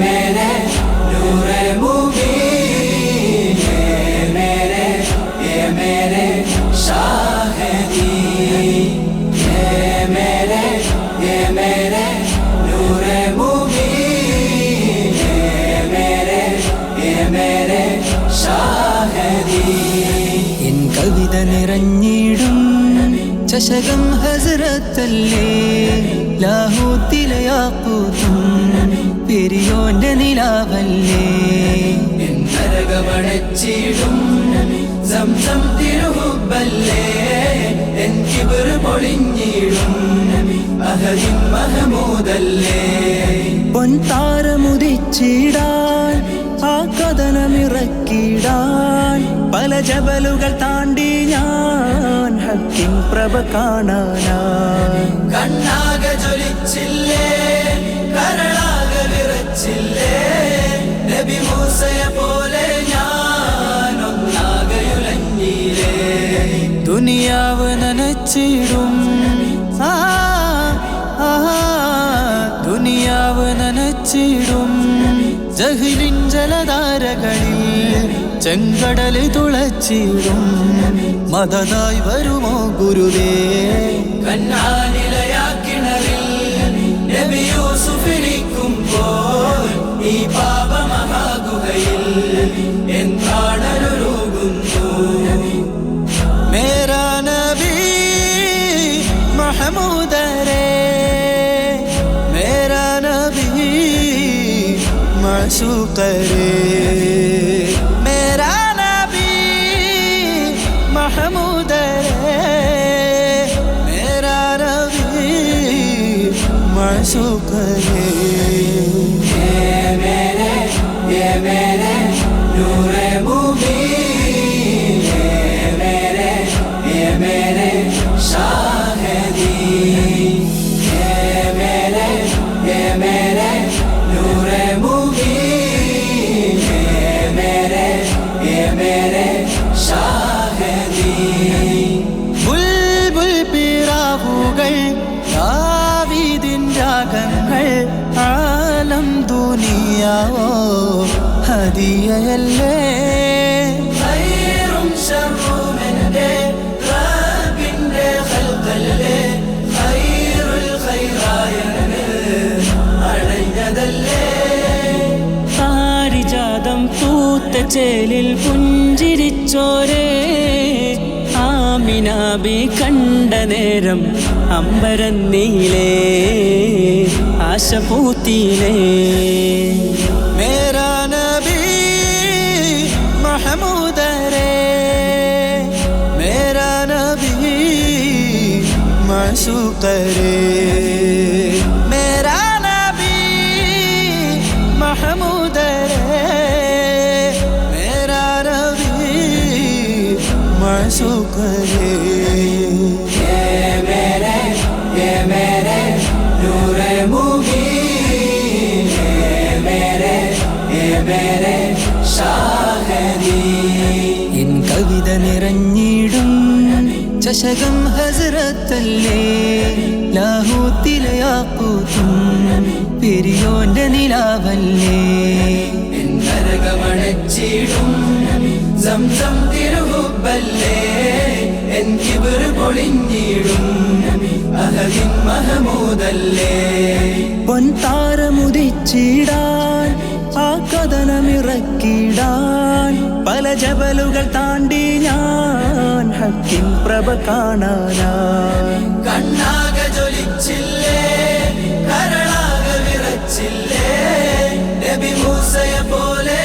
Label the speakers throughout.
Speaker 1: मेरे नूरे मुबीन ये मेरे ये मेरे शाहदी ये मेरे ये मेरे नूरे मुबीन ये मेरे ये मेरे शाहदी
Speaker 2: എൻ കവിത നിറഞ്ഞിടും ചഷകം ഹസരത്തല്ലേ ലാഹൂത്തിലെ യാക്കൂത്തും പെരിയോന്റെ നിലാവല്ലേ?
Speaker 1: നരകമടച്ചിടും സംസം തിരുഹുബല്ലേ? എൻ കിബർ പൊളിഞ്ഞിടും അഹദിൻ മഹമൂദല്ലേ?
Speaker 2: പൊൻതാരമുദിച്ചിടാൻ ആ കഥനമിറക്കിടാൻ പല ജബലുകൾ താണ്ടി ഞാൻ ഹക്കിൻ പ്രഭ കാണാനായി.
Speaker 1: കണ്ണാകെ ജ്വലിച്ചില്ലേ
Speaker 2: ദുനിയാവ് നനച്ചിടും. ആ, ദുനിയാവ് നനച്ചിടും. ജഹിലിൻ ജലധാരകളിൽ ചെങ്കടൽ തുളച്ചിടും. മതനായി വരുമോ ഗുരുവേ?
Speaker 1: കണ്ണാനിലയാക്കിണറിൽ നബി യൂസുഫിരിക്കുമ്പോൾ ഈ പാപമഹാഗുഹയിൽ مدرے میرا نبی معصو
Speaker 2: کرے۔ میرا نبی محمود رے میرا نبی
Speaker 1: معصو کرے۔ یہ میرے یہ میرے ഖൈറായന് അടഞ്ഞതല്ലേ?
Speaker 3: പാരിജാതം പൂത്ത ചേലിൽ പുഞ്ചിരിച്ചോരേ. ആമിനാബി കണ്ട നേരം അമ്പരന്നീലേ. ആശ പൂത്തിയിലേ
Speaker 2: മസൂക്കരേ മേരാ നബി മഹമൂദരേ മേരാ നബി മസൂക്കരേ
Speaker 1: ये मेरे ये मेरे नूरे मुबीन ये मेरे ये मेरे शाहदी
Speaker 2: എൻ കവിത നിറഞ്ഞിടും ചഷകം ഹസരത്തല്ലേ? ലാഹൂത്തിലെ യാക്കൂത്തും പെരിയോന്റെ നിലാവല്ലേ?
Speaker 1: നരകമടച്ചിടും സംസം തിരുഹുബല്ലേ? എൻ കിബർ പൊളിഞ്ഞിടും. അഹദിൻ മഹമൂദല്ലേ?
Speaker 2: പൊൻതാരമുദിച്ചിടാൻ ആ കഥനമിറക്കിടാൻ പല ജബലുകൾ താണ്ടി ഹക്കിൻ പ്രഭ കാണാനായി
Speaker 1: കണ്ണാകെ ജ്വലിച്ചില്ലേ കരളാകെ വിറച്ചില്ലേ നബി മൂസയെ പോലെ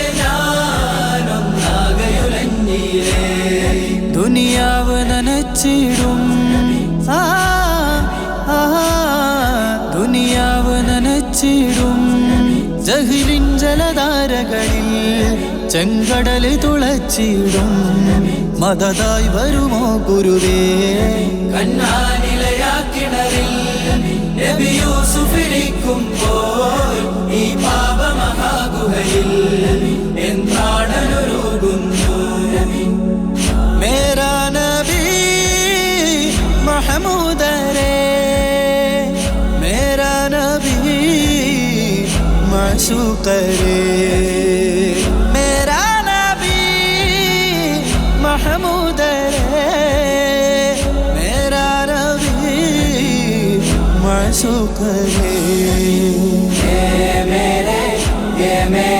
Speaker 2: ദുനിയാവ് നനച്ചിടും. ദുനിയാവ് നനച്ചിടും. ജഹിലിൻ ജലധാരകളിൽ ചെങ്കടൽ തുളച്ചിടും. മതതായി വരുമോ ഗുരുവേ?
Speaker 1: കണ്ണാനിലയാക്കിണറിൽ നബി യൂസുഫിരിക്കുമ്പോൾ ഈ പാപമഹാഗുഹയിൽ
Speaker 2: മേരാ നബി മഹമൂദരേ. മേരാ നബി മാശൂക്കരേ سو کرے میرے یہ میرے